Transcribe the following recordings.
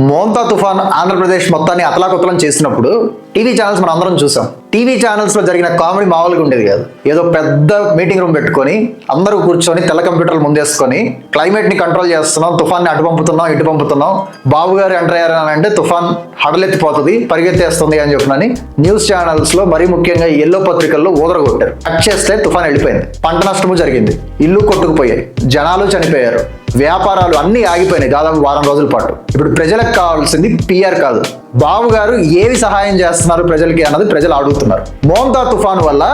మోంతా తుఫాన్ ఆంధ్రప్రదేశ్ మొత్తాన్ని అతలాకుతలం చేసినప్పుడు టీవీ ఛానల్స్ మనం అందరం చూసాం. టీవీ ఛానల్స్లో జరిగిన కామెడీ మామూలుగా ఉండేది కాదు. ఏదో పెద్ద మీటింగ్ రూమ్ పెట్టుకొని అందరూ కూర్చొని తెల్ల కంప్యూటర్లు ముందేసుకొని క్లైమేట్ని కంట్రోల్ చేస్తున్నాం తుఫాన్ని అటు పంపుతున్నాం ఇటు పంపుతున్నాం. బాబు గారు ఎంటర్ అయ్యారని అని అంటే తుఫాన్ హడలెత్తిపోతుంది పరిగెత్తేస్తుంది అని చెప్పినని న్యూస్ ఛానల్స్లో మరీ ముఖ్యంగా ఎల్లో పత్రికల్లో ఊదరగొట్టారు. కట్ చేస్తే తుఫాన్ వెళ్ళిపోయింది. పంట నష్టము జరిగింది. ఇల్లు కొట్టుకుపోయాయి. జనాలు చనిపోయారు. వ్యాపారాలు అన్నీ ఆగిపోయినాయి. దాదాపు వారం రోజుల పాటు. ఇప్పుడు ప్రజలకు కావాల్సింది పిఆర్ కాదు. బాబు గారు ఏవి సహాయం చేస్తున్నారు ప్రజలకి అన్నది ప్రజలు అడుగుతున్నారు. మోంతా తుఫాను వల్ల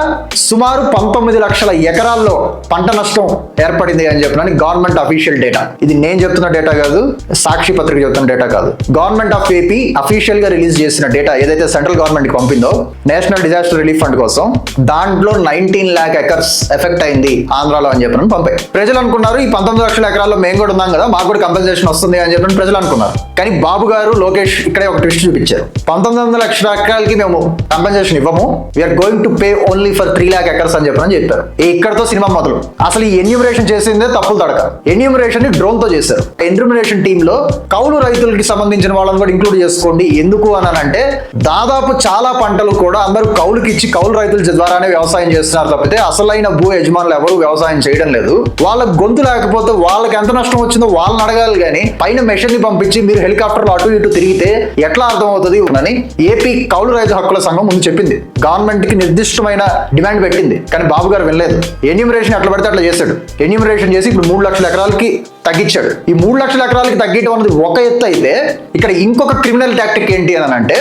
సుమారు పంతొమ్మిది లక్షల ఎకరాల్లో పంట నష్టం ఏర్పడింది అని చెప్పినని గవర్నమెంట్ అఫీషియల్ డేటా ఇది నేను చెప్తున్న డేటా కాదు సాక్షి పత్రిక చెప్తున్న డేటా కాదు. గవర్నమెంట్ ఆఫ్ ఏపీ అఫీషియల్గా రిలీజ్ చేసిన డేటా ఏదైతే సెంట్రల్ గవర్నమెంట్ పంపిందో నేషనల్ డిజాస్టర్ రిలీఫ్ ఫండ్ కోసం దాంట్లో నైన్టీన్ ల్యాక్ ఎకర్స్ ఎఫెక్ట్ అయింది ఆంధ్రాలో అని చెప్పిన పంపాయి. ప్రజలు అనుకున్నారు ఈ పంతొమ్మిది లక్షల ఎకరాల్లో మేము కూడా ఉన్నాం కదా మాకు కూడా కంపెన్సేషన్ వస్తుంది అని చెప్పిన ప్రజలు అనుకున్నారు. కానీ బాబు గారు లోకేష్ ఇక్కడే ఒక ట్విస్ట్ చూపించారు. పంతొమ్మిది వందల లక్షల ఎకరాలకి మేము కంపెన్సేషన్ ఇవ్వము. We are going to pay only for three lakh acres అని చెప్పని చెప్పారు. ఇక్కడతో సినిమా మొదలు. అసలు ఈ ఎన్యూమరేషన్ చేసిందే తప్పులు తడక. ఎన్యూమరేషన్ని డ్రోన్తో చేశారు. ఎన్యూమరేషన్ టీమ్లో కౌలు రైతులకి సంబంధించిన వాళ్ళని కూడా ఇంక్లూడ్ చేసుకోండి. ఎందుకు అని అంటే దాదాపు చాలా పంటలు కూడా అందరూ కౌలుకి ఇచ్చి కౌలు రైతుల ద్వారానే వ్యవసాయం చేస్తున్నారు తప్పితే అసలైన భూ యజమానులు ఎవరు వ్యవసాయం చేయడం లేదు. వాళ్ళ గొంతు లేకపోతే వాళ్ళకి ఎంత నష్టం వచ్చిందో వాళ్ళని అడగాలి కానీ పైన మెషిన్ని పంపించి మీరు హెలికాప్టర్లు అటు ఇటు తిరిగితే ఎట్లా అర్థమవుతుంది అని ఏపీ కౌలు రైతు హక్కుల సంఘం ముందు చెప్పింది. గవర్నమెంట్కి నిర్దిష్టమైన డిమాండ్ పెట్టింది. కానీ బాబు గారు వెళ్ళలేదు ఎన్యూమరేషన్ ఎట్లా పడితే అట్లా చేశాడు. ఎన్యూమరేషన్ చేసి ఇప్పుడు మూడు లక్షల ఎకరాలకి తగ్గించాడు. ఈ మూడు లక్షల ఎకరాలకి తగ్గించడం అనేది ఒక ఎత్తు అయితే ఇక్కడ ఇంకొక క్రిమినల్ టాక్టిక్ ఏంటి అని అంటే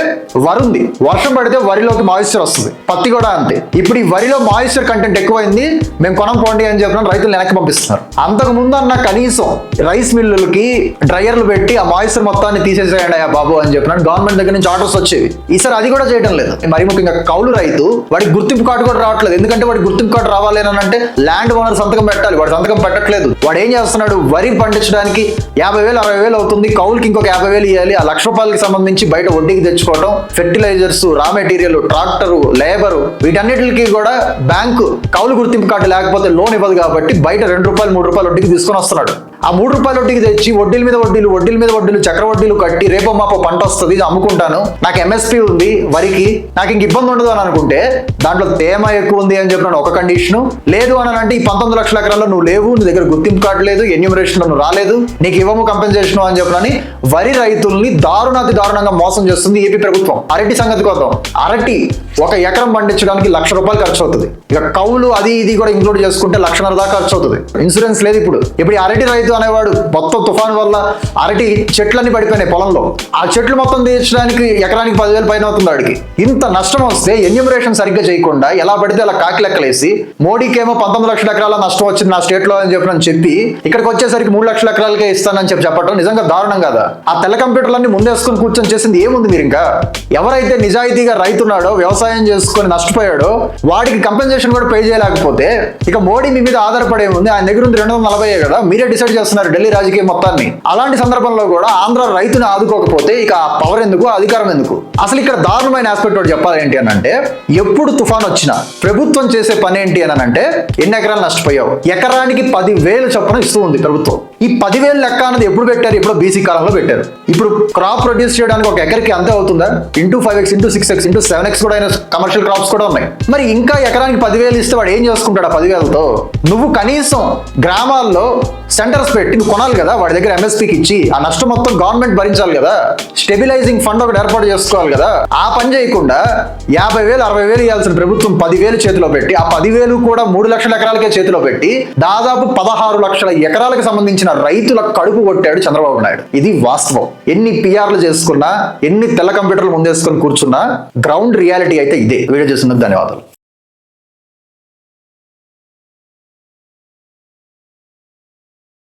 వరుంది. వర్షం పడితే వరిలోకి మాయిశ్చర్ వస్తుంది. పత్తి కూడా అంతే. ఇప్పుడు ఈ వరిలో మాయిశ్చర్ కంటెంట్ ఎక్కువైంది. మేము కొనం పోండి అని చెప్పిన రైతులు వెనక్కి పంపిస్తున్నారు. అంతకు ముందు అన్న కనీసం రైస్ మిల్లులకి డ్రైయర్లు పెట్టి ఆ మాయిశ్చర్ మొత్తాన్ని తీసేసేయండి బాబు అని చెప్పిన గవర్నమెంట్ దగ్గర నుంచి ఆర్డర్స్ వచ్చేవి. ఈసారి అది కూడా చేయడం లేదు. మరి ముఖ్యంగా కౌలు రైతు వాడికి గుర్తింపు కార్డు కూడా రావట్లేదు. ఎందుకంటే వాడి గుర్తింపు కార్డు రావాలి అని అంటే ల్యాండ్ ఓనర్ సంతకం పెట్టాలి. వాడు సంతకం పెట్టట్లేదు. వాడు ఏం చేస్తున్నాడు? వరి పండించడానికి యాభై వేలు అరవై వేలు అవుతుంది. కౌలుకి ఇంకొక యాభై వేలు ఇవ్వాలి ఆ లక్ష రూపాయలకి సంబంధించి బయట వడ్డీకి తెచ్చుకోవడం fertilisers raw material tractor labour వీటన్నిటికి కూడా బ్యాంకు కౌలు గుర్తింపు కార్డు లేకపోతే లోన్ ఇవ్వదు కాబట్టి బయట రెండు రూపాయలు మూడు రూపాయలు వడ్డీకి తీసుకొని వస్తున్నాడు. ఆ మూడు రూపాయల వడ్డీకి తెచ్చి వడ్డీల మీద వడ్డీలు వడ్డీల మీద వడ్డీలు చక్ర వడ్డీలు కట్టి రేపో మాపో పంట వస్తుంది ఇది అమ్ముకుంటాను. నాకు ఎంఎస్పి ఉంది వరికి నాకు ఇంక ఇబ్బంది ఉండదు అని అనుకుంటే దాంట్లో తేమ ఎక్కువ ఉంది అని చెప్పిన ఒక కండిషన్ లేదు అని అంటే ఈ పంతొమ్మిది లక్షల ఎకరాల్లో నువ్వు లేవు నీ దగ్గర గుర్తింపు కార్డు లేదు ఎన్యూమరేషన్ నువ్వు రాలేదు నీకు ఇవ్వము కంపెన్సేషన్ అని చెప్పినని వరి రైతుల్ని దారుణాతి దారుణంగా మోసం చేస్తుంది ఏపీ ప్రభుత్వం. అరటి సంగతి కోసం అరటి ఒక ఎకరం పండించడానికి లక్ష రూపాయలు ఖర్చు అవుతుంది. ఇక కౌలు అది ఇది కూడా ఇంక్లూడ్ చేసుకుంటే లక్షన్నర దాకా ఖర్చు అవుతుంది. ఇన్సూరెన్స్ లేదు ఇప్పుడు. ఇప్పుడు అరటి రైతు అనేవాడు. మొత్తం తుఫాన్ వల్ల అరటి చెట్లన్నీ పడిపోయినాయి పొలంలో. ఆ చెట్లు మొత్తం తీర్చడానికి ఎకరానికి పదివేలు పైన అవుతుంది వాడికి ఇంత నష్టం వస్తే ఎన్యూమరేషన్ సరిగ్గా చేయకుండా ఎలా పడితే అలా కాకి లెక్కలేసి మోడీకేమో పంతొమ్మిది లక్షల ఎకరాల నష్టం వచ్చింది నా స్టేట్లో అని చెప్పి చెప్పి ఇక్కడికి వచ్చేసరికి మూడు లక్షల ఎకరాలకే ఇస్తానని చెప్పి చెప్పడం నిజంగా దారుణం కదా? ఆ తెల్ల కంప్యూటర్లన్నీ ముందేసుకుని కూర్చొని చేసింది ఏముంది మీరు ఇంకా? ఎవరైతే నిజాయితీగా రైతున్నాడో వ్యవసాయం చేసుకొని నష్టపోయాడో వాడికి కంపెన్సేషన్ కూడా పే చేయలేకపోతే ఇక మోడీ మీ మీద ఆధారపడే ఉంది ఆయన దగ్గర ఉంది రెండు వందల నలభై కదా? మీరే డిసైడ్ చేస్తున్నారు ఢిల్లీ రాజకీయ మొత్తాన్ని. అలాంటి సందర్భంలో కూడా ఆంధ్ర రైతుని ఆదుకోకపోతే ఇక పవర్ ఎందుకు అధికారం ఎందుకు? అసలు ఇక్కడ దారుణమైన ఆస్పెక్ట్ ఒకటి చెప్పాలి ఏంటి అని అంటే ఎప్పుడు తుఫాన్ వచ్చినా ప్రభుత్వం చేసే పని ఏంటి అని అంటే ఎన్ని ఎకరాలు నష్టపోయావు? ఎకరానికి పదివేలు చొప్పున ఇస్తూ ఉంది ప్రభుత్వం. ఈ పదివేలు లెక్క అన్నది ఎప్పుడు పెట్టారు? ఇప్పుడు బీసీ కాలంలో పెట్టారు. ఇప్పుడు క్రాప్ ప్రొడ్యూస్ చేయడానికి ఒక ఎకరికి అంతే అవుతుందా? Into five x into six x into seven x కూడా అయిన కమర్షియల్ క్రాప్స్ కూడా ఉన్నాయి. మరి ఇంకా ఎకరానికి పదివేలు ఇస్తే వాడు ఏం చేసుకుంటాడు ఆ పదివేలతో? నువ్వు కనీసం గ్రామాల్లో సెంటర్ సెంటర్స్ పెట్టి నువ్వు కొనాలి కదా వాడి దగ్గర ఎంఎస్పీకి ఇచ్చి ఆ నష్టం మొత్తం గవర్నమెంట్ భరించాలి కదా స్టెబిలైజింగ్ ఫండ్ ఒకటి ఏర్పాటు చేసుకోవాలి కదా ఆ పని చేయకుండా యాభై వేలు అరవై వేలు ఇవ్వాల్సిన ప్రభుత్వం పదివేలు చేతిలో పెట్టి ఆ పదివేలు కూడా మూడు లక్షల ఎకరాలకే చేతిలో పెట్టి దాదాపు పదహారు లక్షల ఎకరాలకు సంబంధించిన రైతుల కడుపు కొట్టాడు చంద్రబాబు నాయుడు. ఇది వాస్తవం. ఎన్ని పిఆర్లు చేసుకున్నా ఎన్ని తెల్ల కంప్యూటర్లు ముందేసుకొని కూర్చున్నా గ్రౌండ్ రియాలిటీ అయితే ఇదే. వీడియో చేసినందుకు ధన్యవాదాలు.